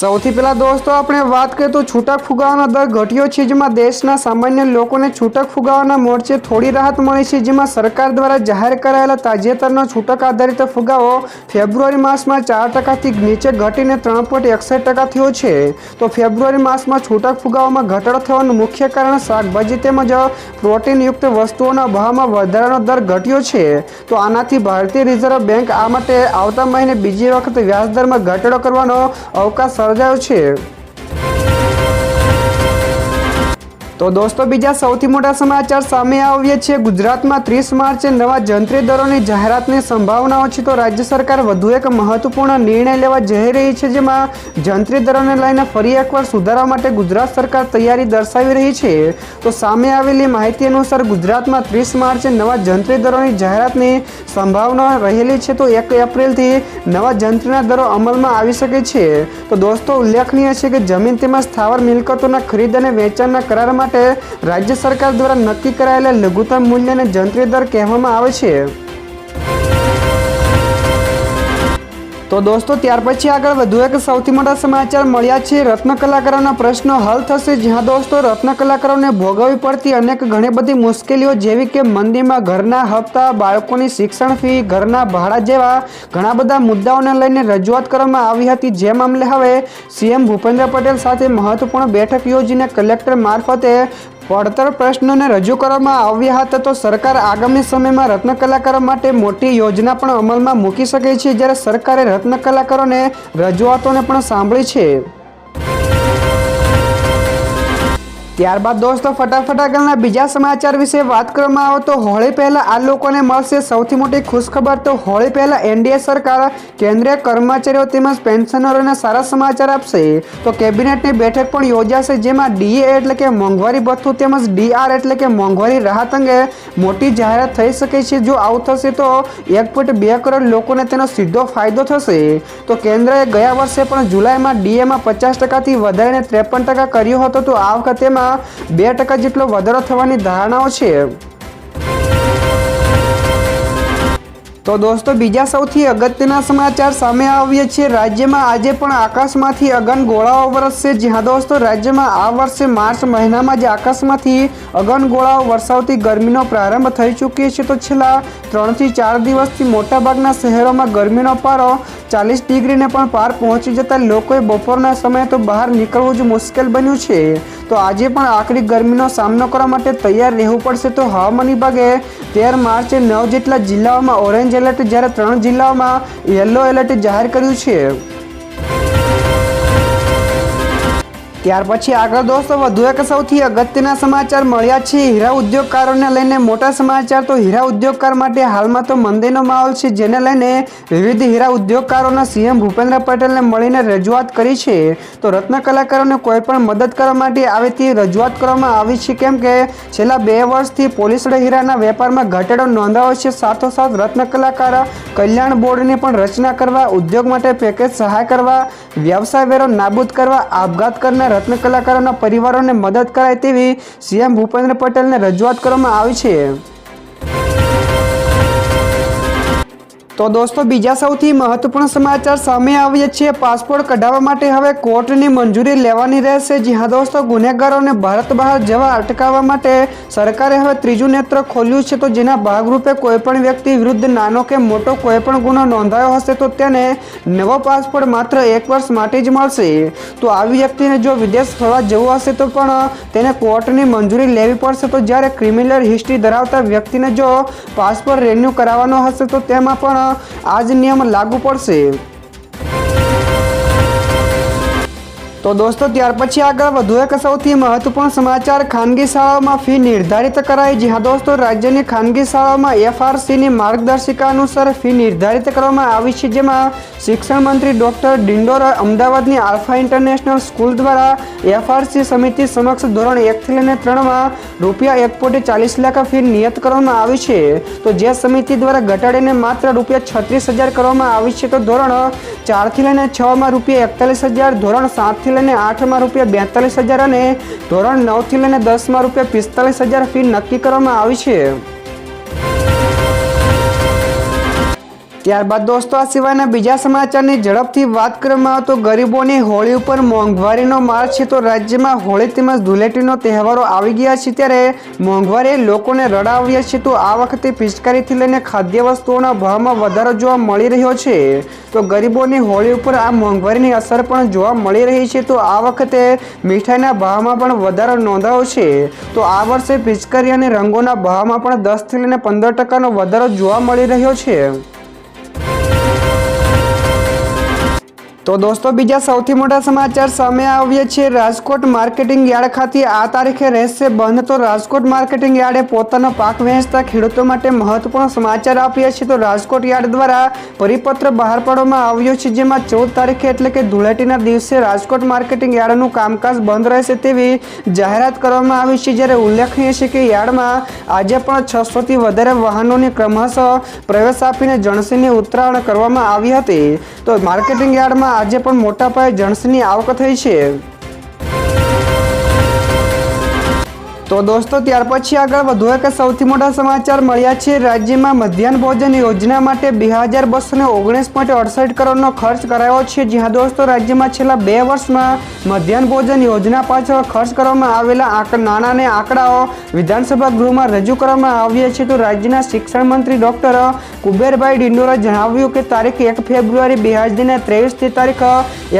સૌથી પહેલા દોસ્તો, આપણે વાત કરીએ તો છૂટક ફુગાવાનો દર ઘટ્યો છે, જેમાં દેશના સામાન્ય લોકોને છૂટક ફુગાવાના મોરચે થોડી રાહત મળી છે, જેમાં સરકાર દ્વારા જાહેર કરાયેલા તાજેતરનો છૂટક આધારિત ફુગાવો ફેબ્રુઆરી માસમાં ચાર ટકાથી નીચે ઘટીને ત્રણ પોઈન્ટ એકસઠ ટકા થયો છે. તો ફેબ્રુઆરી માસમાં છૂટક ફુગાવામાં ઘટાડો થવાનું મુખ્ય કારણ શાકભાજી તેમજ પ્રોટીનયુક્ત વસ્તુઓના ભાવમાં વધારાનો દર ઘટ્યો છે. તો આનાથી ભારતીય રિઝર્વ બેંક આ માટે આવતા મહિને બીજી વખત વ્યાજદરમાં ઘટાડો કરવાનો અવકાશ સર્જાયો તો દોસ્તો, બીજા સૌથી મોટા સમાચાર સામે આવીએ છીએ ગુજરાતમાં ત્રીસ માર્ચે નવા જંત્રી દરોની જાહેરાતની સંભાવનાઓ છે તો રાજ્ય સરકાર વધુ એક મહત્વપૂર્ણ નિર્ણય લેવા જઈ રહી છે, જેમાં જંત્રી દરોને લઈને ફરી એકવાર સુધારા માટે ગુજરાત સરકાર તૈયારી દર્શાવી રહી છે. તો સામે આવેલી માહિતી અનુસાર ગુજરાતમાં ત્રીસ માર્ચે નવા જંત્રી દરોની જાહેરાતની સંભાવના રહેલી છે તો એક એપ્રિલથી નવા જંત્રીના દરો અમલમાં આવી શકે છે. તો દોસ્તો, ઉલ્લેખનીય છે કે જમીન તેમજ સ્થાવર મિલકતોના ખરીદ અને વેચાણના કરાર માટે રાજ્ય સરકાર દ્વારા નક્કી કરાયેલા લઘુત્તમ મૂલ્યને જંત્રી દર કહેવામાં આવે છે. તો દોસ્તો, ત્યાર પછી આગળ વધુ એક સૌથી મોટા સમાચાર મળ્યા છે. રત્ન કલાકારોના પ્રશ્નો હલ થશે. જ્યાં દોસ્તો, રત્ન કલાકારોને ભોગવવી પડતી અનેક ઘણી બધી મુશ્કેલીઓ, જેવી કે મંદીમાં ઘરના હપ્તા, બાળકોની શિક્ષણ ફી, ઘરના ભાડા જેવા ઘણા બધા મુદ્દાઓને લઈને રજૂઆત કરવામાં આવી હતી. જે મામલે હવે સીએમ ભૂપેન્દ્ર પટેલ સાથે મહત્વપૂર્ણ બેઠક યોજીને કલેક્ટર મારફતે પડતર પ્રશ્નોને રજૂ કરવામાં આવ્યા હતા તો સરકાર આગામી સમયમાં રત્ન કલાકારો માટે મોટી યોજના પણ અમલમાં મૂકી શકે છે. જ્યારે સરકારે રત્ન કલાકારોને રજૂઆતોને પણ સાંભળી છે. ત્યારબાદ દોસ્તો, ફટાફટ આગળના બીજા સમાચાર વિશે વાત કરવામાં આવે તો હોળી પહેલા આ લોકોને મળશે સૌથી મોટી ખુશખબર. તો હોળી પહેલા એનડીએ સરકાર, કેન્દ્રીય કર્મચારીઓ તેમજ પેન્શનરોને સારા સમાચાર આપશે. તો કેબિનેટની બેઠક પણ યોજાશે, જેમાં ડીએ એટલે કે મોંઘવારી ભથ્થું તેમજ ડીઆર એટલે કે મોંઘવારી રાહત અંગે મોટી જાહેરાત થઈ શકે છે. જો આવું થશે તો એક પોઈન્ટ બે કરોડ લોકોને તેનો સીધો ફાયદો થશે. તો કેન્દ્રએ ગયા વર્ષે પણ જુલાઈમાં ડીએમાં પચાસ ટકાથી વધારીને ત્રેપન ટકા કર્યો હતો. તો આ વખતે તેમાં બે ટકા જેટલો વધારો થવાની ધારણાઓ છે. તો દોસ્તો, બીજા સૌથી અગત્યના સમાચાર સામે આવીએ છીએ રાજ્યમાં આજે પણ આકાશમાંથી અગન ગોળાઓ વરસશે. જ્યાં દોસ્તો, રાજ્યમાં આ વર્ષે માર્ચ મહિનામાં જ આકાશમાંથી અગન ગોળાઓ વરસાવતી ગરમીનો પ્રારંભ થઈ ચૂક્યો છે. તો છેલ્લા ત્રણથી ચાર દિવસથી મોટાભાગના શહેરોમાં ગરમીનો પારો ચાલીસ ડિગ્રીને પણ પાર પહોંચી જતા લોકોએ બપોરના સમયે તો બહાર નીકળવું જ મુશ્કેલ બન્યું છે. તો આજે પણ આકરી ગરમીનો સામનો કરવા માટે તૈયાર રહેવું પડશે. તો હવામાન વિભાગે તેર માર્ચે નવ જેટલા જિલ્લાઓમાં ઓરેન્જ એલર્ટ જ્યારે ત્રણ જિલ્લાઓમાં યલો એલર્ટ જાહેર કર્યું છે ત્યાર પછી આગળ દોસ્તો, વધુ એક સૌથી અગત્યના સમાચાર મળ્યા છે. હીરા ઉદ્યોગકારોને લઈને મોટા સમાચાર. તો હીરા ઉદ્યોગકાર માટે હાલમાં તો મંદીનો માહોલ છે, જેને લઈને વિવિધ હીરા ઉદ્યોગકારોના સીએમ ભૂપેન્દ્ર પટેલને મળીને રજૂઆત કરી છે. તો રત્ન કલાકારોને કોઈ પણ મદદ કરવા માટે આવે તે રજૂઆત કરવામાં આવી છે, કેમ કે છેલ્લા બે વર્ષથી પોલીસડ હીરાના વેપારમાં ઘટાડો નોંધાયો છે. સાથોસાથ રત્ન કલાકાર કલ્યાણ બોર્ડની પણ રચના કરવા, ઉદ્યોગ માટે પેકેજ સહાય કરવા, વ્યવસાય વેરો નાબૂદ કરવા, આપઘાત કરનાર રત્ન કલાકારોના પરિવારોને મદદ કરાય તેવી સીએમ ભૂપેન્દ્ર પટેલને રજૂઆત કરવામાં આવી છે. તો દોસ્તો, બીજા સૌથી મહત્વપૂર્ણ સમાચાર સામે આવીએ છીએ પાસપોર્ટ કઢાવવા માટે હવે કોર્ટની મંજૂરી લેવાની રહેશે. જ્યાં દોસ્તો ગુનેગારોને ભારત બહાર જવા અટકાવવા માટે સરકારે હવે ત્રીજું નેત્ર ખોલ્યું છે. તો જેના ભાગરૂપે કોઈપણ વ્યક્તિ વિરુદ્ધ નાનો કે મોટો કોઈપણ ગુનો નોંધાયો હશે, તો તેને નવો પાસપોર્ટ માત્ર એક વર્ષ માટે જ મળશે. તો આવી વ્યક્તિને જો વિદેશ ફરવા જવું હશે, તો પણ તેને કોર્ટની મંજૂરી લેવી પડશે. તો જ્યારે ક્રિમિનલ હિસ્ટ્રી ધરાવતા વ્યક્તિને જો પાસપોર્ટ રિન્યૂ કરાવવાનો હશે, તો તેમાં પણ આ જ નિયમ લાગુ પડશે. તો દોસ્તો, ત્યાર પછી આગળ વધુ એક સૌથી મહત્વપૂર્ણ સમાચાર, ખાનગી શાળાઓમાં ફી નિર્ધારિત કરાઈ. જી હા દોસ્તો, રાજ્યની ખાનગી શાળાઓમાં એફઆરસીની માર્ગદર્શિકા અનુસાર ફી નિર્ધારિત કરવામાં આવી છે, જેમાં શિક્ષણ મંત્રી ડોક્ટર ડિંડોર અમદાવાદની આલ્ફા ઇન્ટરનેશનલ સ્કૂલ દ્વારા એફઆરસી સમિતિ સમક્ષ ધોરણ એકથી લઈને ત્રણમાં રૂપિયા એક પોઈન્ટ ચાલીસ લાખ ફી નિયત કરવામાં આવી છે. તો જે સમિતિ દ્વારા ઘટાડીને માત્ર રૂપિયા છત્રીસ હજાર કરવામાં આવી છે, તો ધોરણ ચારથી લઈને છમાં રૂપિયા એકતાલીસ હજાર, ધોરણ સાતથી લઈને આઠમાં રૂપિયા બેતાલીસ હજાર અને ધોરણ નવથી લઈને દસમાં રૂપિયા પિસ્તાલીસ હજાર ફી નક્કી કરવામાં આવી છે. ત્યારબાદ દોસ્તો, આ સિવાયના બીજા સમાચારની ઝડપથી વાત કરવામાં તો ગરીબોની હોળી ઉપર મોંઘવારીનો માર છે તો રાજ્યમાં હોળી તેમજ ધૂળેટીનો તહેવારો આવી ગયા છે ત્યારે મોંઘવારીએ લોકોને રડાવ્યા છે તો આ વખતે પિચકારીથી લઈને ખાદ્ય વસ્તુઓના ભાવમાં વધારો જોવા મળી રહ્યો છે. તો ગરીબોની હોળી ઉપર આ મોંઘવારીની અસર પણ જોવા મળી રહી છે તો આ વખતે મીઠાઈના ભાવમાં પણ વધારો નોંધાયો છે. તો આ વર્ષે પિચકારી અને રંગોના ભાવમાં પણ દસથી લઈને પંદર ટકાનો વધારો જોવા મળી રહ્યો છે. તો દોસ્તો, બીજા સૌથી મોટા સમાચાર સામે આવ્યા છે. રાજકોટ માર્કેટિંગ યાર્ડ ખાતે આ તારીખે રહેશે બંધ. તો રાજકોટ માર્કેટિંગ યાર્ડે પોતાનો પાક વહેંચતા ખેડૂતો માટે મહત્વપૂર્ણ સમાચાર આપ્યા છે. તો રાજકોટ યાર્ડ દ્વારા પરિપત્ર બહાર પાડવામાં આવ્યો છે. જેમાં ચૌદ તારીખે એટલે કે ધૂળેટીના દિવસે રાજકોટ માર્કેટિંગ યાર્ડનું કામકાજ બંધ રહેશે તેવી જાહેરાત કરવામાં આવી છે. જ્યારે ઉલ્લેખનીય છે કે યાર્ડમાં આજે પણ છસોથી વધારે વાહનોની ક્રમશઃ પ્રવેશ આપીને જણસીની ઉતરાણ કરવામાં આવી હતી. તો માર્કેટિંગ યાર્ડમાં આજે પણ મોટા પાયે જણસની આવક થઈ છે. તો દોસ્તો, ત્યાર પછી આગળ વધુ એક સૌથી મોટા સમાચાર મળ્યા છે. રાજ્યમાં મધ્યાહન ભોજન યોજના માટે બે હજાર બસો ઓગણીસ પોઈન્ટ અડસઠ કરોડનો ખર્ચ કરાયો છે. જ્યાં દોસ્તો, રાજ્યમાં છેલ્લા બે વર્ષમાં મધ્યાહન ભોજન યોજના પાછળ ખર્ચ કરવામાં આવેલા નાણાંને આંકડાઓ વિધાનસભા ગૃહમાં રજૂ કરવામાં આવ્યા છે. તો રાજ્યના શિક્ષણ મંત્રી ડૉક્ટર કુબેરભાઈ ડિંડોરે જણાવ્યું કે તારીખ એક ફેબ્રુઆરી બે હજાર ત્રેવીસથી તારીખ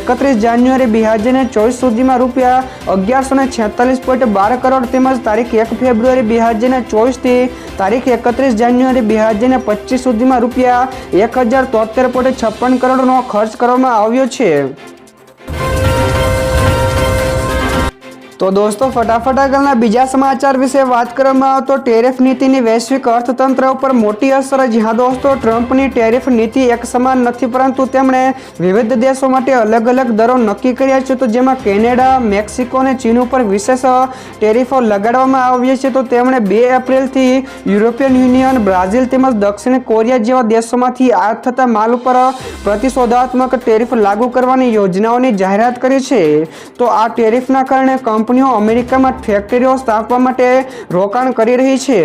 એકત્રીસ જાન્યુઆરી બે હજાર ચોવીસ સુધીમાં રૂપિયા અગિયારસો ને છેતાલીસ પોઈન્ટ બાર કરોડ તેમજ તારીખ એક ફેબ્રુઆરી બે હજાર ચોવીસથી તારીખ એકત્રીસ જાન્યુઆરી બે હજાર પચીસ સુધીમાં રૂપિયા એક હજાર તોતેર પોઈન્ટ છપ્પન કરોડનો ખર્ચ કરવામાં આવ્યો છે. તો દોસ્તો, ફટાફટ આગળના બીજા સમાચાર વિશે વાત કરવામાં આવે તો ટેરિફ નીતિની વૈશ્વિક અર્થતંત્ર ઉપર મોટી અસર જ્યાં દોસ્તો, ટ્રમ્પની ટેરિફ નીતિ એક સમાન નથી, પરંતુ તેમણે વિવિધ દેશો માટે અલગ અલગ દરો નક્કી કર્યા છે. તો જેમાં કેનેડા, મેક્સિકો અને ચીન ઉપર વિશેષ ટેરિફો લગાડવામાં આવ્યા છે. તો તેમણે બે એપ્રિલથી યુરોપિયન યુનિયન, બ્રાઝિલ તેમજ દક્ષિણ કોરિયા જેવા દેશોમાંથી આયાત થતા માલ ઉપર પ્રતિશોધાત્મક ટેરિફ લાગુ કરવાની યોજનાઓની જાહેરાત કરી છે. તો આ ટેરિફના કારણે કંપનીઓ અમેરિકામાં ફેક્ટરીઓ સ્થાપવા માટે રોકાણ કરી રહી છે.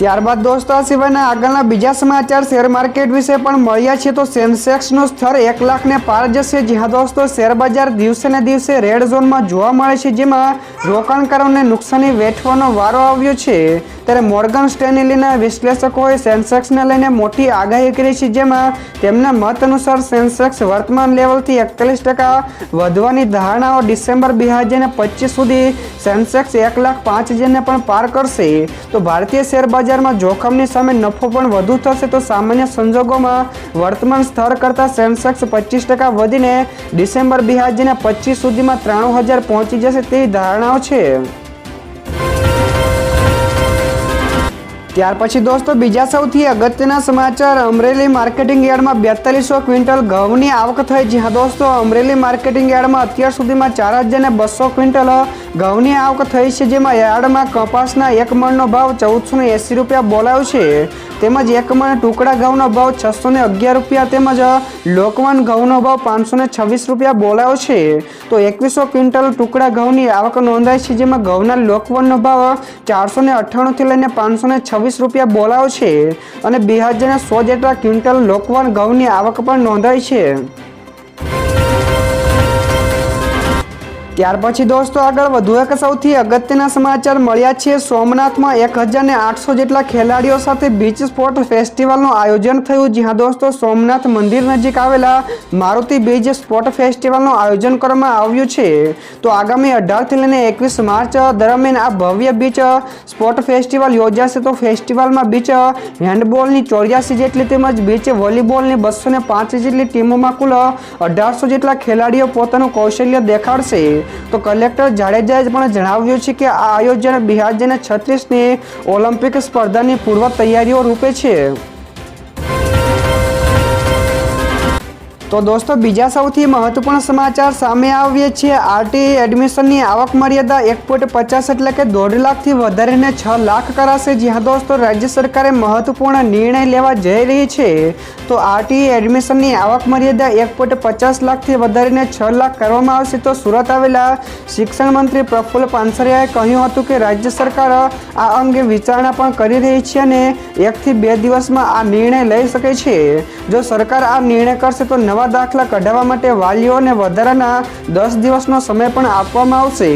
ત્યારબાદ દોસ્તો, આ સિવાયના આગળના બીજા સમાચાર, શેર માર્કેટ વિશે પણ મળ્યા છે. તો સેન્સેક્સનું સ્તર એક લાખને પાર જશે. જ્યાં દોસ્તો, શેર બજાર દિવસે ને દિવસે રેડ ઝોનમાં જોવા મળે છે. જેમાં રોકાણકારોને નુકસાની વેઠવાનો વારો આવ્યો છે. ત્યારે મોર્ગન સ્ટેનિલીના વિશ્લેષકોએ સેન્સેક્સને લઈને મોટી આગાહી કરી છે. જેમાં તેમના મત અનુસાર સેન્સેક્સ વર્તમાન લેવલથી એકતાલીસ ટકા વધવાની ધારણાઓ ડિસેમ્બર બે હજાર પચીસ સુધી સેન્સેક્સ એક લાખ પાંચ હજારને પણ પાર કરશે. તો ભારતીય શેર બજારમાં જોખમની સામે નફો પણ વધુ થશે તો સામાન્ય સંજોગોમાં વર્તમાન સ્તર કરતાં સેન્સેક્સ પચીસ ટકા વધીને ડિસેમ્બર બે હજાર પચીસ સુધીમાં ત્રાણું હજાર પહોંચી જશે તેવી ધારણાઓ છે. ત્યાર પછી દોસ્તો બીજા સૌથી અગત્યના સમાચાર. અમરેલી માર્કેટિંગ યાર્ડમાં બેતાલીસો ક્વિન્ટલ ઘઉંની આવક થઈ. જ્યાં દોસ્તો અમરેલી માર્કેટિંગ યાર્ડમાં અત્યાર સુધીમાં ચાર હજાર બસો ક્વિન્ટલ ઘઉંની આવક થઈ છે. જેમાં યાર્ડમાં કપાસના એક મણનો ભાવ ચૌદસો ને એંસી રૂપિયા બોલાયો છે. તેમજ એક મણ ટુકડા ઘઉંનો ભાવ છસો ને અગિયાર રૂપિયા તેમજ લોકવાન ઘઉંનો ભાવ પાંચસો ને છવ્વીસ રૂપિયા બોલાયો છે. તો એકવીસો ક્વિન્ટલ ટુકડા ઘઉંની આવક નોંધાઈ છે. જેમાં ઘઉંના લોકવનનો ભાવ ચારસો ને અઠ્ઠાણુંથી લઈને પાંચસો ને છવ્વીસ રૂપિયા બોલાવ છે અને બે હજારના સો જેટલા ક્વિન્ટલ લોકવાન ઘઉંની આવક પણ નોંધાઈ છે. ત્યાર પછી દોસ્તો આગળ વધુ એક સૌથી અગત્યના સમાચાર મળ્યા છે. સોમનાથમાં એક હજાર ને આઠસો જેટલા ખેલાડીઓ સાથે બીચ સ્પોર્ટ ફેસ્ટિવલનું આયોજન થયું. જ્યાં દોસ્તો સોમનાથ મંદિર નજીક આવેલા મારુતિ બીચ સ્પોર્ટ ફેસ્ટિવલનું આયોજન કરવામાં આવ્યું છે. તો આગામી અઢારથી લઈને એકવીસ માર્ચ દરમિયાન આ ભવ્ય બીચ સ્પોર્ટ ફેસ્ટિવલ યોજાશે. તો ફેસ્ટિવલમાં બીચ હેન્ડબોલની ચોર્યાસી જેટલી તેમજ બીચ વોલીબોલની બસો ને પાંચ જેટલી ટીમોમાં કુલ અઢારસો જેટલા ખેલાડીઓ પોતાનું કૌશલ્ય દેખાડશે. તો કલેક્ટર જાડેજાએ પણ જણાવ્યું છે કે આ આયોજન બિહાર જેને છત્રીસની ઓલિમ્પિક સ્પર્ધાની પૂર્વ તૈયારીઓ રૂપે છે. તો દોસ્તો, બીજા સૌથી મહત્વપૂર્ણ સમાચાર સામે આવીએ છીએ. આરટી એડમિશનની આવક મર્યાદા એક પોઈન્ટ પચાસ એટલે કે દોઢ લાખથી વધારીને છ લાખ કરાશે. જ્યાં દોસ્તો, રાજ્ય સરકારે મહત્વપૂર્ણ નિર્ણય લેવા જઈ રહી છે. તો આરટી એડમિશનની આવક મર્યાદા એક પોઈન્ટ પચાસ લાખથી વધારીને છ લાખ કરવામાં આવશે. તો સુરત આવેલા શિક્ષણ મંત્રી પ્રફુલ્લ પાનસરિયાએ કહ્યું હતું કે રાજ્ય સરકાર આ અંગે વિચારણા પણ કરી રહી છે અને એકથી બે દિવસમાં આ નિર્ણય લઈ શકે છે. જો સરકાર આ નિર્ણય કરશે તો નવા દાખલા કઢાવવા માટે વાલીઓને વધારાના દસ દિવસનો સમય પણ આપવામાં આવશે.